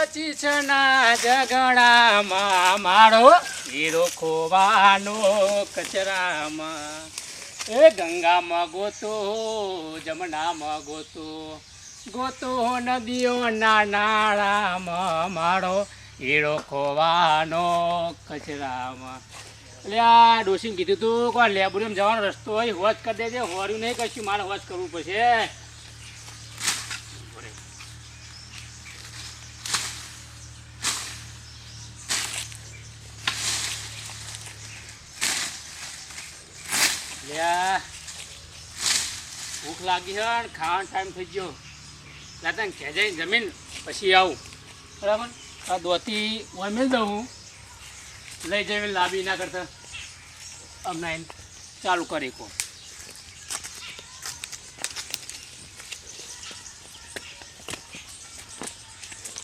પચીસના ઝઘડામાં મારો હીરો ખોવાનો કચરામાં. એ ગંગામાં ગોતો જમનામાં ગોતો. ગોતો નદીઓના નાળામાં મારો હીરો ખોવાનો કચરામાં. એટલે આ ડોસીને કીધું તું કોઈ લેબુરિયમ જવાનો રસ્તો હોય, હોજ કરી દેજે. હોર્યું નહીં કશું. મારે હોજ કરવું પડશે લ્યા ભૂખ લાગી છે અને ખાવાનો ટાઈમ થઈ ગયો. લાતા ને ઘેર જમીન, પછી આવું. બરાબર? આ દોતી હું મેં દઉં લઈ જઈને લાવી ના કરતા. એમ. ચાલુ કરી કો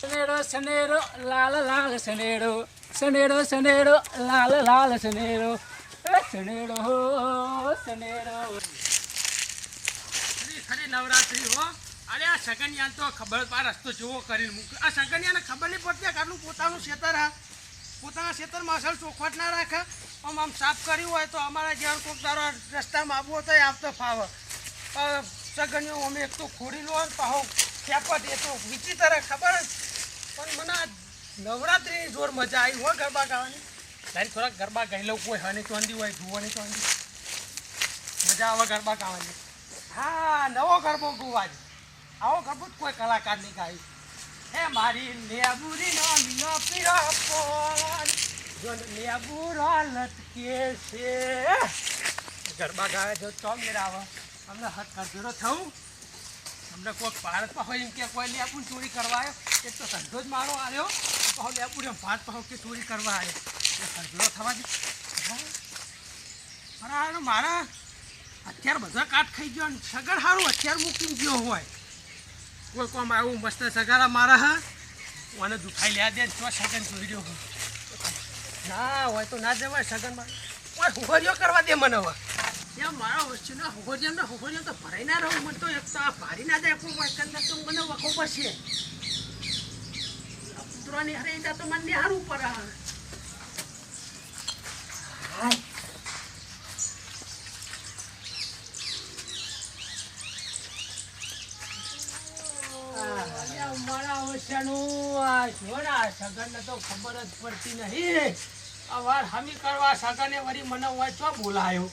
સનેડો સનેડો લાલ લાલ સનેડો સનેડો સનેડો લાલ લાલ સનેડો સનેડો ખરી ખરી નવરાત્રી, હો. અરે, આ સગનિયાન તો ખબર પા, રસ્તો જેવો કરીને મૂક આ સગનિયાને ખબર નહીં પડતી આટલું પોતાનું ખેતર હા? પોતાના ખેતરમાં અસલ ચોખવટ ના રાખે? આમ આમ સાફ કર્યું હોય તો અમારા જ્યાં કોઈક તારો રસ્તામાં આવવો તો આવતો ફાવે. સગનીઓ અમે એક તો ખોડી લો પાહો ખેપટ, એ તો વિચિત્ર ખબર પણ મને આ નવરાત્રિની જોર મજા આવી હોય ગરબા ગાવાની. તારી થોડાક ગરબા ગાઈ લઉં, કોઈ હની ચોંદી હોય જુઓની ચોંદી મજા આવે ગરબા ગાવાની. હા, નવો ગરબો ગુવાજ આવો ગરબો જ કોઈ કલાકાર નહીં ગાય. હે મારી લેબુરી નો પીરો પોન જો લેબુરો લટકે છે. ગરબા ગાય જો તો મેરા આવે? અમને હાથ કરજો થવું. અમને કોઈ ભારતમાં હોય એમ કે કોઈ લેબુ ચોરી કરવા આવ્યો? એક તો સંધો જ મારો આવ્યો. તો લેબુ ને ભાત પાહો કે ચોરી કરવા આવ્યો? કરજોરો થવા હા. મારા અત્યારે બધા કાટ ખાઈ ગયો અને સગર સારું અત્યારે મૂકીને ગયો હોય. કોઈ કોમ આવું મસ્ત સગારા મારા હા? મને દુખાઈ લે દે તો સગન જોઈ રહ્યો હું. ના હોય તો ના જવાય સગનમાં. પણ હુહરિયો કરવા દે મને હવે. યા મારા વચ્ચે ના હુહરિયો તો ભરાઈ ના રહું, મને તો એક તો આ ભારી ના જાય પણ તો મને વખો પડશે કૂતરાની હારે તો મને હારું પડે. હાય મારા જો ને આ સગનને તો ખબર જ પડતી નહીં આ હમી કરવા સગને વળી મને હોય ચો બોલાયો?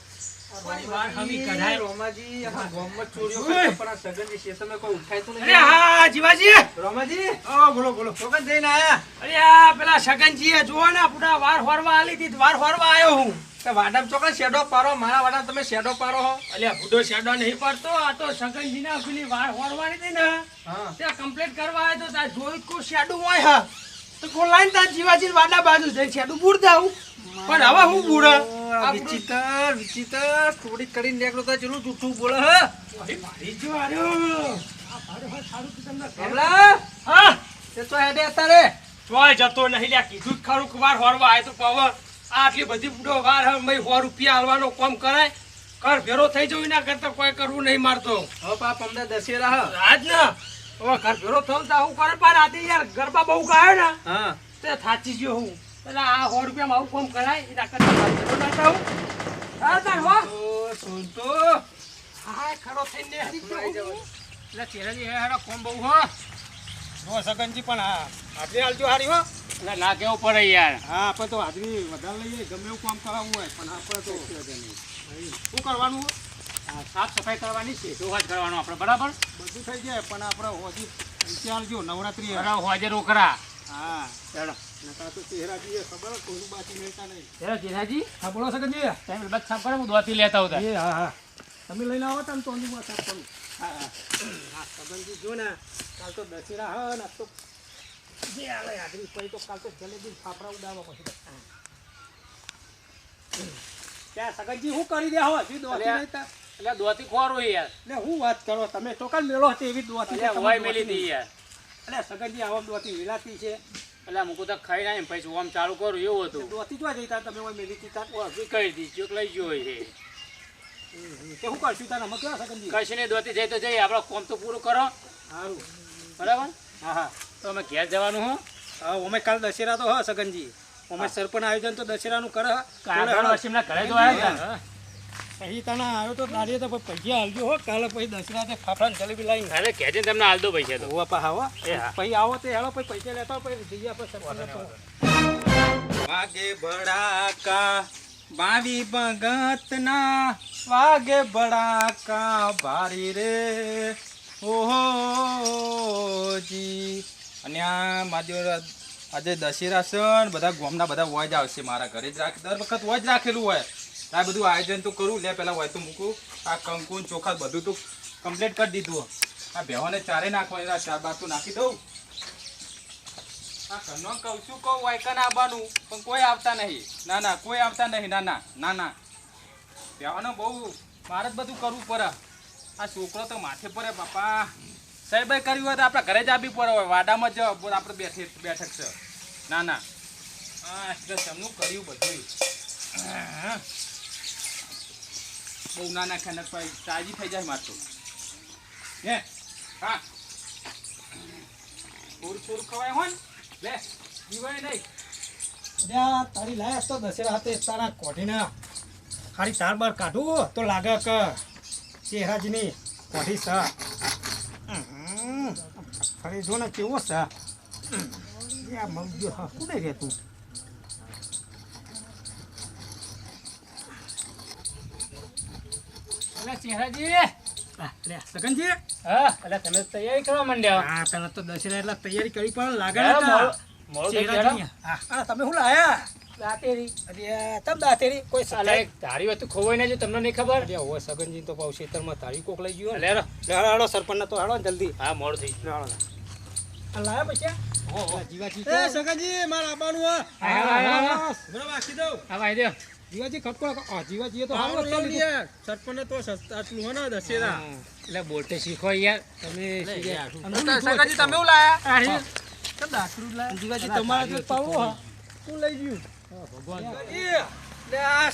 વળી વાર હમી કઢાય રોમાજી આ ગામમાં ચોરીઓ પણ આ સગનજી કોઈ ઉઠાય તો અરે નહીં. હા જીવાજી. રોમાજી? બોલો બોલો. ચોકન જઈને અરે આ પેલા સગનજીએ જુઓ ને આપણા વાર હોરવા આલી હતી વાર હોરવા આવ્યો હું. વાડામાં ચોકન શેડો પારો મારા વાડામાં તમે શેડો પારો હો. અલ્યા બુડો શેડો નહીં પડતો આ તો સગનજીના પેલી વાળ હોરવાની હતી ને. ત્યાં કમ્પ્લીટ કરવા આવ્યો તો ત્યાં જોયું કોઈ શેડું હોય હા. તો કોઈ લાઈન ત્યાં જીવાજી વાડા બાજુ જઈ શેડું બૂર દઉં પણ હવે હું આ વિચિત્ર વિચિત્ર ચોરી કરીને નીકળો તો ચેલું જૂઠું બોલે હે. મારી જો આર્યો ભાડું તો કમલા હા. તે તો હેડે અત્યારે. તોય જતો નહીં લ્યા કીધું ખરું કે વાર હોરવા આવ્યો તો પાવ. આટલી બધી બુડો વાર હવે સો રૂપિયા હાલવાનો કોમ કરાય. કર ભેરો થઈ જવું ના કરતા કોઈ કરવું નહીં મારતો. હવે પાપ અમને દશેરા હે. આજ ને. હવે ઘર ભેરો થયું તો આવું કરે પણ આજે યાર ગરબા બહુ ગાયો ને. હા. તે થાચી ગયો હું. એટલે આ સો રૂપિયામાં આવું કોમ કરાય એના કરતા થવું હા તાર હો. તો હા ખરો થઈને હું. એટલે હે હેડો કોમ બહુ હો. જો સગનજી પણ હા હાજરી હાલજો હારી હો. એટલે ના કેવું પડે યાર. હા આપણે તો હાજરી વધારે લઈએ ગમે એવું કામ કરાવવું હોય પણ આપણે તો શું કરવાનું? સાફ સફાઈ કરવાની છે જોવા જ કરવાનું આપણે બરાબર? બધું થઈ જાય પણ આપણે હોજી વિચાર જો નવરાત્રી હોજે રોકરા હા. ચાલો. ખબર કોઈ બાકી મળતા નહીં. જીનાજી હા બોલો સગનજી. ટાઈમ બસ સાફ કરે હું દોતી લેતા આવતા એ હા હા. તમે લઈને આવો તમે તો અંદરમાં કરું. હા હા. હા સગનજી જો ને કાલ તો દશેરા હા ને તો જે આવે હાજરી પછી તો કાલ તો જલેબી ફાફડા ઉડાવવા પછી ત્યાં સગનજી શું કરી દે હો? હજી દોતી અલ્યા. નહીં તા એટલે દોતી ખોરો યાર. એટલે હું વાત કરો તમે? તો કાલ મેળો હતી એવી દોતી એટલે હોય મેલી દી યાર. એટલે સગનજી આવા દોતી વિલાતી છે. એટલે મુકું તો ખાઈ ના પછી ઓમ ચાલુ કરું એવું હતું. દોતી જોવા જઈતા તમે ઓય મેલી હતી તાર. ઓ બી કરી દી લઈ ગયો છે. તે શું કરશું તને અમે કેવા સગનજી કશું નહીં દોતી જઈ તો જઈ આપણો કોમ તો પૂરું કરો. સારું. બરાબર? હા હા. તો અમે ઘેર જવાનું હો. હા અમે કાલ દશેરા તો હો સગનજી. અમે સરપંચ આયોજન તો દશેરાનું કરે હ. ઘરે તો આવ્યા. પછી તને આવ્યો તો દાડીએ તો પછી પૈસા હાલજો હો. કાલે પછી દશેરા તે ફાફડા જલેબી લાવીને. અરે કહેજે તમને હાલ દો પૈસા તો. હોવા પા આવો હા. પછી આવો તે હેળો પછી પૈસા લેતા હોય, પછી જઈએ આપણે સરપંચને તો. વાગે ભડાકા બાવી ભગતના વાગે ભડાકા ભારી રે. ઓહો, જી. અને આ માધ્યો આજે દશેરા સણ, બધા ગોમના બધા વોજ આવશે મારા ઘરે જ રાખ, દર વખત વોજ રાખેલું હોય. આ બધું આયોજન તો કરું, લે પહેલાં હોય તો મૂકું. આ કંકુન ચોખા બધું તો કમ્પ્લીટ કરી દીધું. આ બેહોને ચારે નાખવા ચાર બાર તો નાખી દઉં. કહું છું કહું? વાયકન આવવાનું પણ કોઈ આવતા નહીં. ના ના, કોઈ આવતા નહીં, ના ના ના બહુ, મારે જ બધું કરવું પડે. આ છોકરો તો માથે પડે, બાપા. સાહેબે કર્યું હોય તો આપણે ઘરે જ આપી પડે હોય, વાડામાં જ આપણે બેઠે, બેઠક છે. ના ના. હા તેમનું કર્યું બધું. બહુ નાના ખાને તાજી થઈ જાય મારતું. હે? હા. થોડું થોડું ખવાય હોય ને? લે જીવાય નહીં. અલ્યા, તારી લાયક તો દશેરા હાથે તારા કોઠીના ખાલી તાર બાર કાઢું તો લાગે કે ચેહરાજની કોઠી છે. હમ, ફરી જો ને કેવો એ આ મગજો હા કુડે રહેતું ચહેરાજી. આ, હા અલા તમે તૈયારી કરવા માંડ્યા. હા પેલા તો દશેરા એટલે તૈયારી કરી પણ લાગે હા, તા. મોડું- મોડું થઈ ગયું ચહેરાજીની. હા, હા, તમે શું લાયા? દાંતેરી. અરે તમ દાતેરી? કોઈ અલા તારી વાત ખોવાઈ ના જો તમને નહીં ખબર? અરે હોય સગનજી તો પાઉ ખેતરમાં તારી કોક લઈ ગયો. લે, હાલો સરપંચ તો હાડો જલ્દી. હા મોડ થઈ લે. લાયા પૈસા. જીવાજી એ સગાજી મારા. બરાબર દઉં. હા ભાઈ દે. જીવાજી ખટકો આ જીવાજીએ તો હારું હારું લઈ ને સરપંચ તો સસ્તા આટલું ને દશેરા. એટલે બોલતે શીખો યાર. તમે યાર. તમે શું લાયા? જીવાજી તમારા જો પાવું હા. હું લઈ ગયું. એ,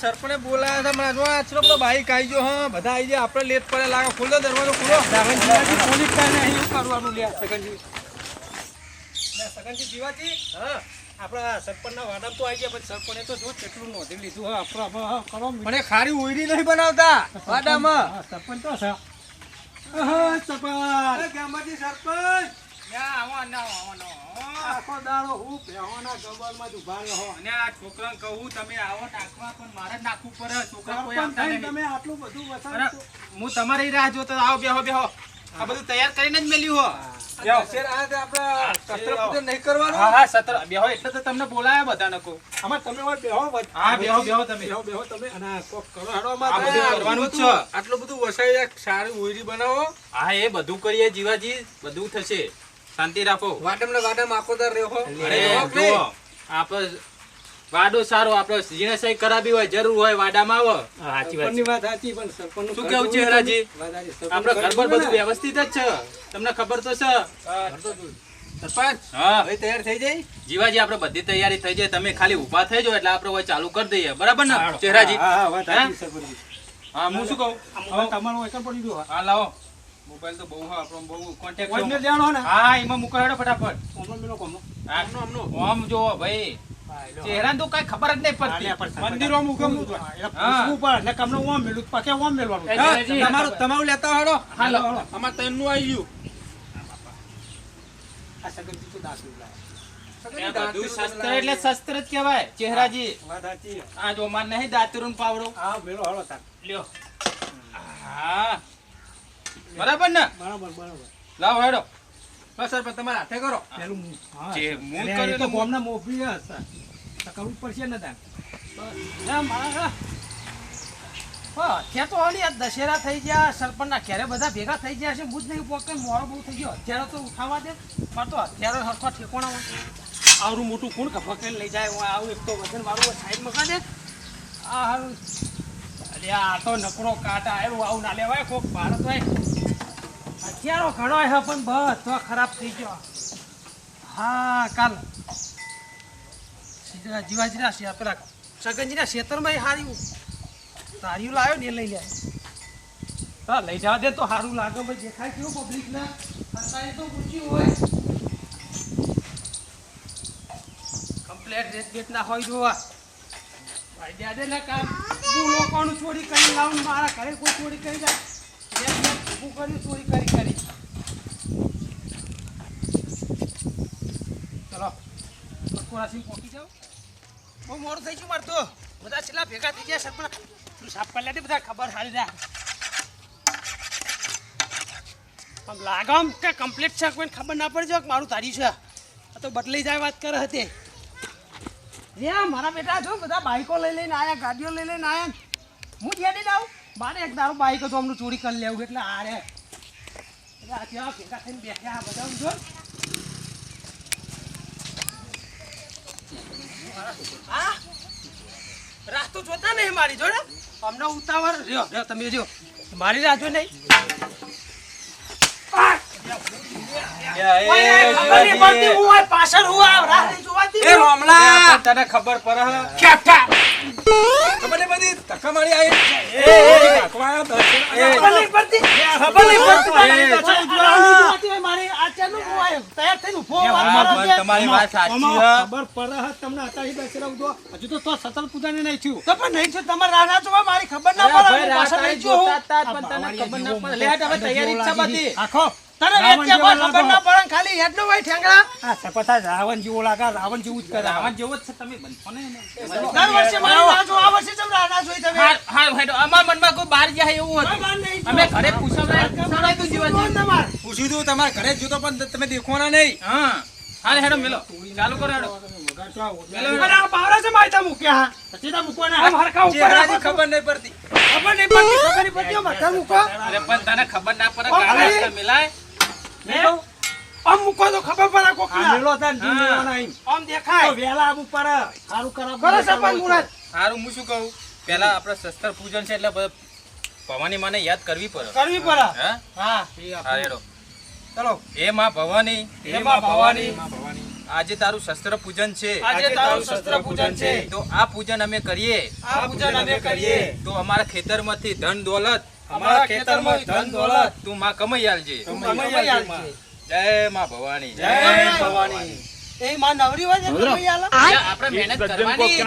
સરપંચે બોલાયા હતા. મને જો આ બધો બાઈક આવી ગયો હા. બધા આવી ગયા. આપણે લેટ પડે. લાગે ખુલ્લો દરવાજો ખુલ્લો. પોલીસ કરવાનું લે સગનજી સગનજી જીવાજી? હા. આપણા સરપંચના વાડામાં તો આવી ગયા પણ સરપંચે તો જો કેટલું નોંધી લીધું હા આપણો કરો મને ખારી ઉયરી નહીં બનાવતા વાડામાં. સરપંચ તો છે. સરપંચ. ગામમાંથી સરપંચ. આખો દાડો હું પહેવાના ગબરમાં જ ઊભા રહ્યો. અને આ છોકરાને કહું તમે આવો નાખવા પણ મારે નાખવું પડે. છોકરા કોઈ સરપંચ નહીં. તમે આટલું બધું અરે, હું તમારી રાહ જોતો આવો બેહો બેહો. આ બધું તૈયાર કરીને જ મેલ્યું હો. બેહો. હા હા સત્ર બેહો એટલે તો તમને બોલાયા બધાને કહું. આમાં તમે હોય બેહો વચ- હા બેહો બેહો તમે. બેહો બેહો તમે. અને આ કોક કરો હેડો આ અમારે. બધું કરવાનું જ છે. આટલું બધું વસાઈ એક ઉયરી બનાવો. હા એ બધું કરીએ જીવાજી. બધું થશે. શાંતિ રાખો. વાડમ ને વાડમ આખોદાર રહ્યો અરે જુઓ. આપણે વાડો સારો આપડે જીણે સહી કરાવી હોય જરૂર હોય વાડામાં આવો. સાચી વાત વાત સાચી પણ સરપંચ શું કેવું છે હરાજી? આપડે ઘર પર બધું વ્યવસ્થિત જ છે. તમને ખબર તો છે. સરપંચ હા. હવે તૈયાર થઈ જાય? જીવાજી આપણે બધી તૈયારી થઈ જાય. તમે ખાલી ઊભા થઈ જાઓ એટલે આપણે ચાલુ કરી દઈએ. બરાબર ને? ચહેરાજી? હા, હા, વાત સાચી, હે? હા હું શું કહું? પડી ગયું. હા લાવો. મોબાઈલ તો બહુ આપણો બહુ કોન્ટેક્ટ હોય. જાણો ને? હા એમાં મુકાડો ફટાફટ. મેલો કોમનો. આમ જો ભાઈ. ચહેરા તો કઈ ખબર જ નહીં પડતી મંદિરો મુખમનું જ હા, હોય. એટલે પૂછવું પડે. એટલે કમનો ઓમ મેલું, પાકે ઓમ મેલવાનું. એ હા, જીવાજી. તમારું- તમારું લેતા હાડો હાલો. આમાં તૈનનું આવી ગયું આ સગનજી તો શસ્ત્ર એટલે શસ્ત્ર જ કહેવાય ચહેરાજી આ જો માર નહીં દાતુરું પાવડો હા, મેલો હાલો તાર. લ્યો હા બરાબર ને બરાબર, બરાબર. લાવો હેડો બસ પણ તમારા હાથે કરો. પેલું હા, જે મૂળ કર્યું તો ને ગોમના મોફી હશે. તો કરવું જ પડશે ને તાર. હા, મારા હા. હા, ત્યાં તો હાલી દશેરા થઈ ગયા સરપંચના ક્યારે બધા ભેગા થઈ ગયા છે. હું જ નહીં પોકે મોડો બહુ થઈ ગયો. અત્યારે તો ઉઠાવા દે. પણ તો અત્યારે હરખા ઠેકોણા હોય. આવડું મોટું કોણ કફા લઈ જાય હું આવું એક તો વજન મારું સાઈડ મૂકા દે. આ હારું. અરે આ તો નકરો કાંટા આવ્યો આવું ના લેવાય કોક ભારત હોય. હથિયારો ઘણો હે પણ બધો ખરાબ થઈ ગયો. હા, કાલ જીવાજીના છે પેલા સગનજીના ખેતરમાં હાર્યું. તારીઓ લાવ્યો ને એ લઈ લે. લઈ જવા દે તો સારું લાગે. ભાઈ, દેખાય કેવું પબ્લિક ને અત્યારે તો પૂછ્યું હોય. કમ્પ્લેટ રેત બેત ના હોય જોવા. ભાઈ, દે ના કામ હું લોકોનું ચોરી કરી લાવું મારા ઘરે કોઈ ચોરી કરી જાય. ઊભું કર્યું, ચોરી કરી કરી. ચલો કોરાસી પહોંચી જાઓ. બહુ મોડું થઈ ગયું મારે તો. બધા છેલ્લા ભેગા થઈ ગયા સરપંચ તું સાફ કરી બધા, ખબર હારી રહ્યા આમ લાગે કે કમ્પ્લીટ છે કોઈને ખબર ના પડી જાવ મારું તારી છે. આ તો બદલાઈ જાય વાત કરે હતી. રે મારા બેટા જો, બધા બાઈકો લઈ લઈને આયા, ગાડીઓ લઈ લઈને આયા. હું જેડી લાવું બારે એક દારૂ બાઈક તો અમને ચોરી કરી લેવું એટલે આ રે એટલે આ કેવા ભેગા થઈને બેઠા આ બધા જો. હા? તો જોતા નહીં મારી જોડે. અમને ઉતાવળ રહ્યો. રહ્યો તમે રહ્યો મારી રાહ જો નહીં. તને ખબર પડે. ખબર બધી ધક્કા મારી આવી વાત છે. તમારી વાત. સાચી ખબર પડે હે તમને અત્યારે બેસેલા ઉઠો. હજુ તો તો સતલ પૂજાને નહીં થયું. તો પણ નહીં છો તમારે ના મારી ખબર ના પડે. પાછળ નહીં. જોતા પણ તને ખબર ના પડે. લે, હવે તૈયારી છે બધી. આખો તને વેચ્યા કોઈ ખબર ના પડે ખાલી હેડનો હોય ઠેંગડા? આ સપથા રાવણ જેવો લાગે રાવણ જેવું જ કરે. રાવણ જેવો જ છે તમે બનશો ને દર વર્ષે મારી રાહ આ વર્ષે ચમ રાહ જોઈ તમે? હાર હાર હેડો. અમારા મનમાં કોઈ બહાર જાય એવું હતું. બાર નહીં જો. અમે ઘરે પૂછાવડાય પૂછાવડાય તું જીવાજી. તમારે. પૂછ્યું તું તમારા ઘરે જ જોતો પણ તમે દેખવાના નહીં. હા. હાલ હેડો મેલો. ચાલુ કરો હેડો. અરે છે માયતા મૂક્યા. સીધા મૂકવાના. આમ ઉપર ખબર નહીં પડતી. ખબર નહીં પડતી, ખબર નહીં પડતી, મૂકો. અરે પણ તને ખબર ના પડે. મિલાય. હે? આમ મૂકો તો ખબર પડે કોકના. આ મેલો થાય ને જીવ હા. આમ દેખાય. તો વેલા આવવું પડે સારું કરા કરો. સરપંચ મુરત. સારું હું શું કહું? પેલા આપણે શસ્ત્ર પૂજન છે એટલે ભવાની માને યાદ કરવી પડે. કરવી પડે. હે? હા હા હેડો. ચલો. હે માં ભવાની. હે માં ભવાની. આજે તારું શસ્ત્ર પૂજન છે. આજે તારું શસ્ત્ર પૂજન છે. તો આ પૂજન અમે કરીએ. આ પૂજન અમે કરીએ. તો અમારા ખેતરમાંથી ધન દોલત અમારા ખેતરમાં ધન દોલત. તું માં કમાઈ આલજે. તું કમાઈ આલજે. જય માં ભવાની. જય ભવાની. એ માં નવરી હોય છે કમાઈ આલે. આપણે મહેનત કરવાની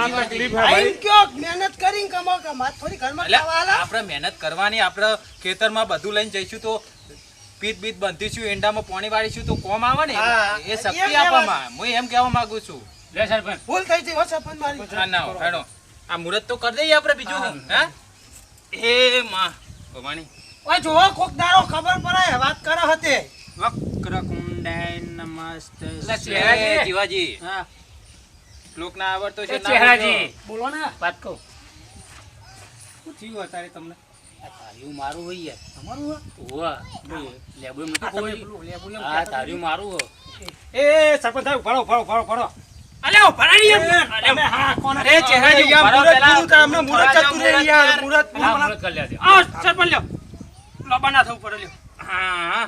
આઈમ કયો મહેનત કરીને કમાવ કે માં થોડી ઘરમાં ખાવા આલે. આપણે મહેનત કરવાની આપણે ખેતરમાં બધું લઈને જઈશું તો પીત બીત બંધીશું એંડામાં પાણી વાળીશું તો કોમ આવે ને? એ શક્તિ આપવામાં. હું એમ કહેવા માંગુ છું. લે સરપંચ. ભૂલ થઈ જઈ હો સરપંચ મારી. ના ના હેડો આ મુરત તો કરી દઈએ આપણે બીજું. હે. હે? માં. ભવાની. ઓય જોવો કોક દાડો ખબર પડે વાત કરે હતે. વક્રકુંડાય નમસ્તે એટલે ચહેરાજી. જીવાજી. હા. લોક ના આવડતો છે ના ચહેરાજી. બોલો ને. વાત કહું. શું થયું અત્યારે તમને? આ તાર્યું મારું હોય યાર. તમારું હોય? હોય? કોઈ પેલું લેબુ એમ હા તાર્યું મારું હોય. એ સરપંચ સાહેબ ફાળો ફાળો ફાળો ભરો અલે ઓ ભરાણી એમ. તમે હા કોણ? અરે ચહેરાજી યાર ભરો મુરત પૂરું કર અમને મુરત ચતુર યાર મુરત પૂરું કરી લેજો આ પર લ્યો. લોબાના થવું પડે લ્યો. હા.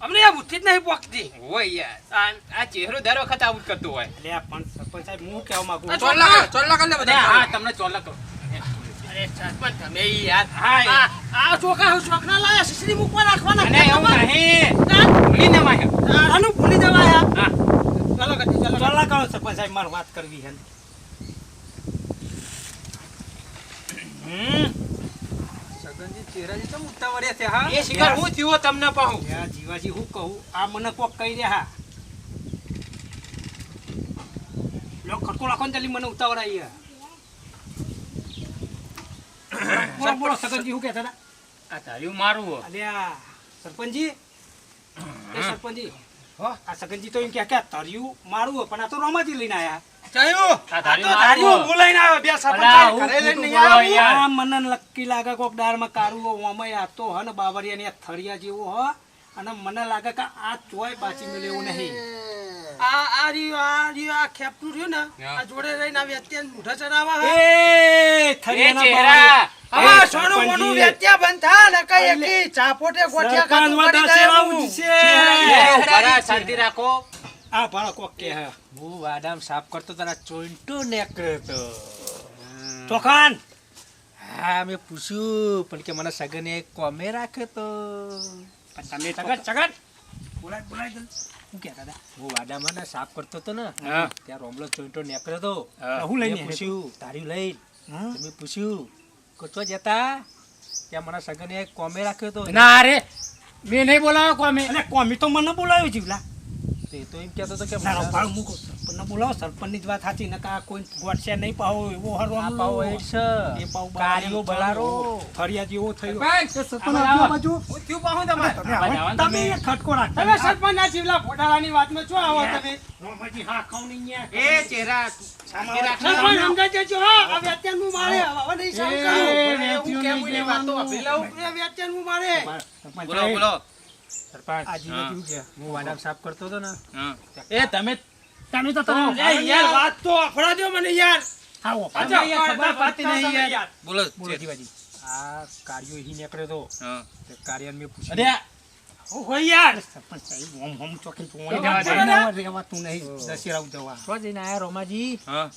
અમને આ બુદ્ધિ જ નહીં પોકતી હોય યાર. આ- ચહેરો દર વખત આવું જ કરતો હોય. લે પણ સરપંચ સાહેબ હું કેવા માંગુ ચોલ્લા ચોલ્લા કર લે બધા હા તમને ચોલ્લા કરો. અરે સરપંચ તમે યાર હા આ આ ચોખા ચોખ ના લાયા શીશડી મૂકવા રાખવાના. અને હું? નહીં. ભૂલી ન આનું ભૂલી જવાય હા. ચાલો ચોલા કરો સરપંચ સાહેબ મારે વાત કરવી છે સગનજી ચહેરાજી ચમ ઉતાવળ્યા છે હા એ એ શિકાર હું થયો તમને પાહું યા જીવાજી હું કહું આ મને કોક કહી રહ્યા લો ખટકો રાખો ને? જલ્દી મને ઉતાવળ આવી બોલો બોલો સગનજી કહેતા હતા આ તાર્યું મારું અલ્યા સરપંચજી? એ સરપંચજી આ સગનજી તો એમ કે કે તરિયું મારું પણ આ તો રોમાજી લઈને આયા. ચાયું? આ મારું બોલાઈને આવ્યો બે સરપંચ અલા, લઈને ખોટું નહીં બોલો આવ્યો. આ મને લક્કી લાગે કોકમાં કારું હો, ઓમાય આ તો હન બાવરિયાની ને થળિયા જેવું હો. અને મને લાગે કે આ ચોય પાછી મળે એવું નહીં. આ આ રહ્યું, આ રહ્યું, આ ખેપટું રહ્યું ને આ જોડે રહીને આ મૂઢા ચડાવવા હે. એ એ ચહેરા હા, સોનું મોનું સરપંચજી. બંધ થા ને કઈ એકી ચાપોટે ગોઠિયા ખાતું પડી જાય શાંતિ રાખો. આ ભાળો કોક કે હે. હું વાડામ સાફ કરતો તારા ચોઈન્ટો નેકળ્યો તો ચોખાન. હા મેં પૂછ્યું પણ કે મને સગને કોમે રાખ્યો તો. પણ તમે ચગટ ચગટ બોલાય બોલાય જલ્દી. શું કહેતા હતા? હું વાડામાં ને સાફ કરતો હતો ને ત્યાં રોમલો ચોઈટો નીકળ્યો હતો. હું. લઈને પૂછ્યું તારી લઈ? તમે પૂછ્યું કોચો જતા ત્યાં મને સગને કોમે રાખ્યો હતો. ના રે મેં નહીં બોલાવ્યો કોમે. અલે કોમી તો મને બોલાવ્યો જીવલા. તે તો એમ કહેતો હતો કે મૂકો સરપંચને બોલાવો સરપંચની જ વાત સાચી ને કા કોઈ ગોઠશે નહીં પાવો એવો હરવા આ પાવો. એ પાવ કાર્યો બલારો. ફરિયાદ એવો થયો. સરપંચ, અમે બાજુ. હું થયું પાહો તમારે? તમે ખટકો રાખ તમે સરપંચ ના જીવલા ઘોટાળાની વાતમાં છો આવો તમે? રોમાજી હા ખાવ નહીં એ ચહેરા. સરપંચ સમજાઈ જજો હા. હવે હું મારે. હવે નહીં. એવું કેમ બોલી વાતો પેલા ઉપર હવે હું મારે. બોલો બોલો. સરપંચ આજી છે? હું વાડામાં સાફ કરતો હતો ને. એ તમે તમે તો એ તમે યાર વાત તો અફડા દો મને યાર હા, ઓ, અચ્છા, યાર ખબર વાત પડતી નહીં યાર. બોલો બોલો જીવાજી. આ કાર્યો હી નીકળ્યો તો હા. તે કાર્યને મેં પૂછ્યું અરે હું હોય યાર સરપંચ સાહેબ, ઓમ ઓમ ચોકી તું તો વાત જવા દે. રહેવાતું નહીં. દશેરાው જવા. તો જઈને આયા રોમાજી હા.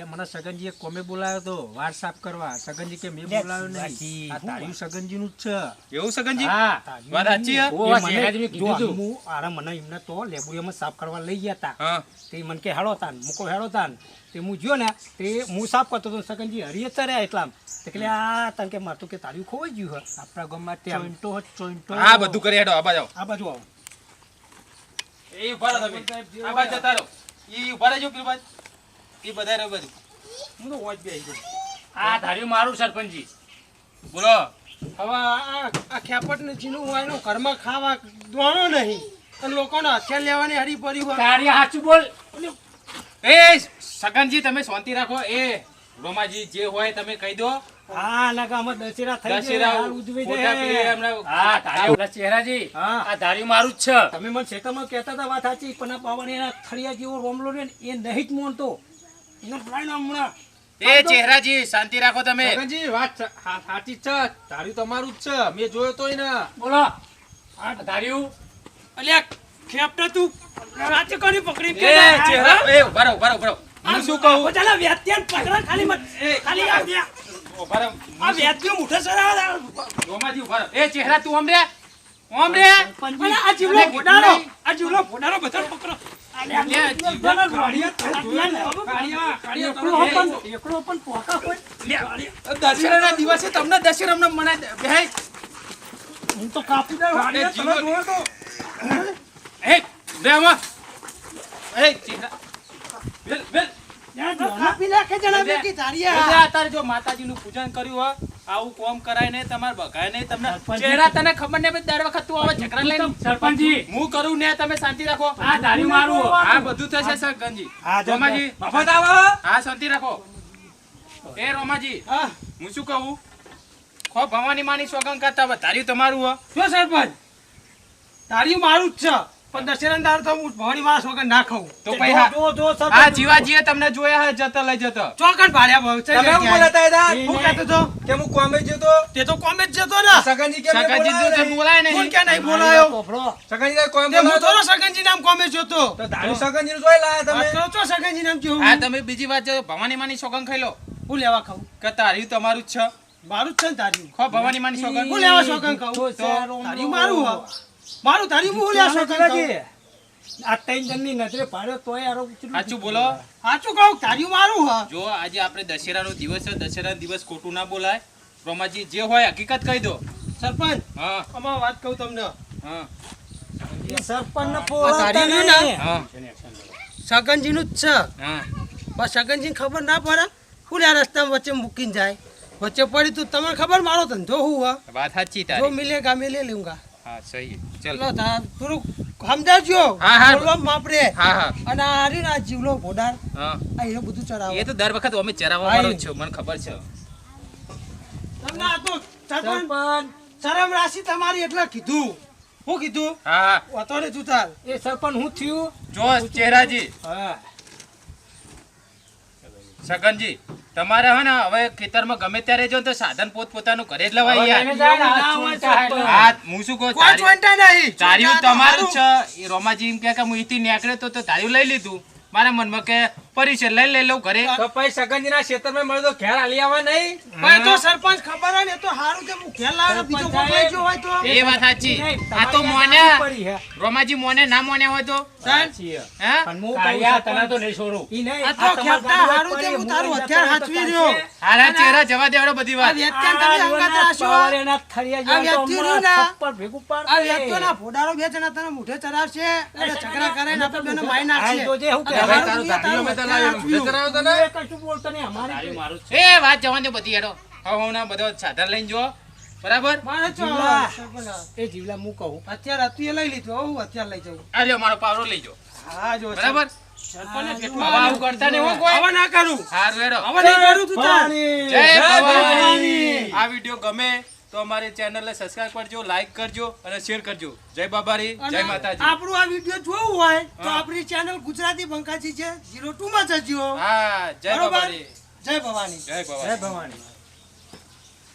કે મને સગનજીએ કોમે બોલાયો તો વાર સાફ કરવા. સગનજી કે મેં બોલાયો નહીં. આ હું તાર્યું સગનજીનું જ છે. એવું સગનજી? હા. વાત સાચી હે? ઓ, મને- કીધું હું આરા મને એમને તો લેબોરેટરીમાં સાફ કરવા લઈ ગયા હતા તે મને કે હેડો તાન મૂકો હેડો તાન. તે હું જો ને તે હું સાફ કરતો હતો સગનજી હરીએ ચર્યા એટલા તે કે લે આ તને કે મારતું કે તારું ખોવાઈ ગયું હે. આપણા ગામમાં. ચોઈન્ટો ચોઈન્ટો આ બધું કરી હેડો આ બાજુ આ બાજુ આવો. એ ઊભા રહો તમે. આ બાજુ જતા રહો. એ ઊભા રહેજો બાજુ એ બધા રબર. હું તો વોચ બે આવી ગયો. આ ધાર્યું મારું સરપંચજી. બોલો. હવે આ આ ખેપટ ને જીનું હોય એનું ઘરમાં ખાવા દોણો નહીં. અને લોકોને હથિયાર લેવાની હરી પડી હોય. તારી સાચું બોલ. એ સગનજી તમે શાંતિ રાખો. એ રોમાજી જે હોય તમે કહી દો. હા લગામાં દશેરા થઈ દશેરા ઉજવી હા ધાર્યું ચહેરાજી હા. આ ધારી મારું જ છે. તમે મને શેતામાં કહેતા હતા વાત સાચી પણ આ પાવન એના ખડિયા જેવો રોમલો ને એ નહીં જ મોનતો. એ ચહેરાજી શાંતિ રાખો તમે. સગનજી વાત સાચી છે. ધાર્યું તમારું જ છે. મેં જોયો તોય ને. બોલો. આ ધાર્યું. અલ્યા ખેપટા તું. રાતે કોની પકડી એ ચહેરા એ બરો બરો રહો હું શું કહું? ચાલ વ્યાત્યાન પકડા ખાલી મત ખાલી આ વ્યા- રહો. આ વ્યાત્યો મોઢે સરાવ રોમાજી ઊભા એ ચહેરા તું ઓમ રે? ઓમ રે? આ જીવલો ફોડારો આ જીવલો ફોડારો બધા પકડો. દશેરાના દિવસે તમને દશેરામને મનાય બે. હું તો કાપી દઉં. ગાડિયા જીવલો- તમે જોવો તો. એ બે આમાં. એ ચહેરા બેલ બેલ. જો કાપી નાખે જણા બે. બેટી એટલે ધારિયા. જો માતાજીનું પૂજન કર્યું હોય આવું કોમ કરાય નહીં તમારે બગાય નહીં તમને ચહેરા તને ખબર નહીં દર વખત તું આવા ઝઘડા લઈને સરપંચજી. હું કરું ને તમે શાંતિ રાખો. આ ધાર્યું મારું આ બધું થશે સરપંચજી. હા, રોમાજી. મફત આવો. હા શાંતિ રાખો. એ રોમાજી હું. શું કહું? ખો ભવાની માની સોગંદ કરતા હવે ધાર્યું તમારું હો. શું સરપંચ. તારી મારું જ છે. પણ દશેરા દાર તો હું ભવાની માણસ વગર ના ખાઉં. તો પછી જો જો સરપંચ. હા જીવાજીએ તમને જોયા હે જતો લઈ જતો. ચોકન ભાડ્યા ભાવ છે તમે હું બોલાતા હતા? હું કહેતો તો કે હું કોમે જતો. તે તો કોમે જતો ને સગનજી કે સગનજી બોલાવ્યો તો નહીં. કોણ કે નહીં બોલાયો? સગનજી ને કોમે હું બોલાવ્યો સગનજી નામ કોમે જોતો. તો ધાર્યું સગનજીનું જોઈ લાયા તમે? વાત કરો સગનજી નામ જેવું હા? તમે બીજી વાત જો ભવાની માની સોગન ખાઈ લો. હું લેવા ખાઉં? કે તારી તમારું જ છે. મારું જ છે ને તાર્યું ખો ભવાની માની સોગન હું લેવા સોગન ખાઉં? તો મારું હા મારું તારી હું લેવા સોગંદ ખાઉં આ ત્રણ જણની નજરે પાડ્યો તોય આરો સાચું બોલો. સાચું કહું તાર્યું મારું હા. જો આજે આપણે દશેરાનો દિવસ છે દશેરાનો દિવસ ખોટું ના બોલાય. પ્રમાજી જે હોય હકીકત કહી દો. સરપંચ હા. આમાં વાત કહું તમને. હા. સરપંચ ને? હા. સગનજીનું જ છે. હા. બસ સગનજીને ખબર ના પડે હું આ રસ્તામાં વચ્ચે મૂકીને જાય. વચ્ચે પડી તું તમને ખબર મારો ધંધો હું હા. વાત સાચી જો તારી. મિલેગા મિલે લઉંગા. હા સહી. ચલો. થોડુંક સમજાવજો. હા, હા. બોલવામાં માપરે હા હા. અને આ રહ્યું આ જીવલો ભોડાર હા. આ એને બધું ચડાવો. એ તો દર વખત અમે ચરાવવા વાળો જ મને ખબર છે. તમને આ તો સરપંચ સરપંચ. શરમ રાશિ તમારી એટલે કીધું. હું કીધું? હા હા. વાતો ને જુતાર. એ સરપંચ હું થયું? જો ચહેરાજી હા. સગનજી. તમારે હે ને હવે ખેતરમાં ગમે ત્યારે જો તો સાધન પોત પોતાનું ઘરે જ લવાય યાર. હા હું શું કહું તાર્યું તમારું જ છે. એ રોમાજી એમ કે હું અહીંથી નીકળ્યો તો તો તાર્યું લઈ લીધું. મારા મનમાં કે પરી છે લઈ લઈ લઉં ઘરે. તો પછી સગનજીના ખેતરમાં મળે તો ઘેર હાલી આવવા નહીં? તો સરપંચ ખબર હોય ને તો સારું કે હું ઘેર લાવે બીજો કોક લઈ હોય તો. એ વાત સાચી. આ તો હે. રોમાજી મોને ના મોને હોય તો? સાચી હે. હે? પણ હું કહું તને તો નહીં છોડું. ઈ નહીં, આ તો આ તમારા ખેપટા ગામમાં હારું પડી, તે હું હું તારું હથિયાર હાચવી રહ્યો. હારા ચહેરા જવા દેવડો બધી વાત. વેચ્યાને તમે અંગાત આ રાખ્યો. સવારેના થળિયા આ વ્યક્તિ હમણાં રહ્યું ને, ભેગું પાડશે. આ વ્યક્તિઓના ફોડારો બે જણા તને મુઠે ચડાવશે અને ઝઘડા કરે ને આપણે બેને મારી નાખશે. જોજે હું આ તારું એ. એ વાત જવા દે બધી હેડો હવે હું ના બધો લઈને જો બરાબર મારે ચો જીવલા. સરપંચ. એ જીવલા હું કહું હથિયાર હતું લઈ લીધું હું અત્યારે લઈ જાઉં આ લ્યો મારો પાવરો લઈ જો હા જો બરાબર સરપંચને હવે કેટલું આવું કરતા નહીં હો કોઈ હવે ના કરું હારું હેડો હવે નહીં કરું તું તાર. ભવાની. જય જય ભવાની. ભવાની. આ વીડિયો ગમે તો અમારી ચેનલને સબસ્ક્રાઇબ કરજો લાઈક કરજો અને શેર કરજો. જય બાબારી જય માતાજી. આપણું આ વીડિયો જોવું હોય તો આપણી ચેનલ ગુજરાતી બંકાજી છે 02 માં જજો. હા જય બાબારી. જય ભવાની. જય જય ભવાની.